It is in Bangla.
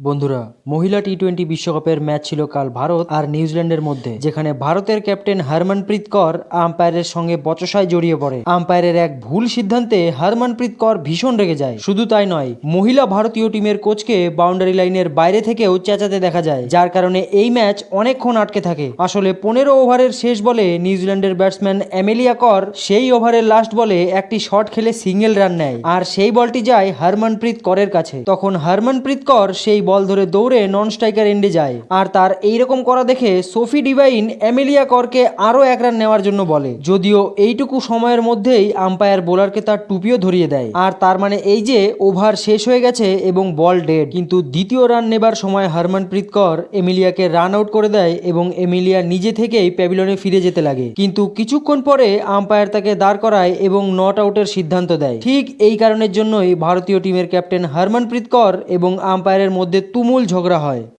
বন্ধুরা, মহিলা টি টোয়েন্টি বিশ্বকাপের ম্যাচ ছিল কাল ভারত আর নিউজিল্যান্ডের মধ্যে, যেখানে ভারতের ক্যাপ্টেন হরমনপ্রীত কর আম্পায়ারের সঙ্গে বচসায় জড়িয়ে পড়ে। আম্পায়ারের এক ভুল সিদ্ধান্তে হরমনপ্রীত কর ভীষণ রেগে যায়। শুধু তাই নয়, মহিলা ভারতীয় টিমের কোচকে বাউন্ডারি লাইনের বাইরে থেকেও চেঁচাতে দেখা যায়, যার কারণে এই ম্যাচ অনেকক্ষণ আটকে থাকে। আসলে পনেরো ওভারের শেষ বলে নিউজিল্যান্ডের ব্যাটসম্যান এমেলিয়া কর সেই ওভারের লাস্ট বলে একটি শট খেলে সিঙ্গেল রান নেয়। আর সেই বলটি যায় হরমনপ্রীত করের কাছে। তখন হরমনপ্রীত কর সেই বল ধরে দৌড়ে নন স্ট্রাইকার এন্ডে যায়। আর তার এইরকম করা দেখে সোফি ডিভাইন এমেলিয়া করকে আরও এক রান নেওয়ার জন্য বলে। যদিও এইটুকু সময়ের মধ্যেই আম্পায়ার বোলারকে তার টুপিও ধরিয়ে দেয়। আর তার মানে এই যে ওভার শেষ হয়ে গেছে এবং বল ডেড কিন্তু দ্বিতীয় রান নেবার সময় হরমনপ্রীত কর এমিলিয়াকে রান আউট করে দেয় এবং এমিলিয়া নিজে থেকেই প্যাভিলনে ফিরে যেতে লাগে। কিন্তু কিছুক্ষণ পরে আম্পায়ার তাকে দাঁড় করায় এবং নট আউটের সিদ্ধান্ত দেয়। ঠিক এই কারণের জন্যই ভারতীয় টিমের ক্যাপ্টেন হরমনপ্রীত কর এবং আম্পায়ারের মধ্যে তুমুল ঝগড়া হয়।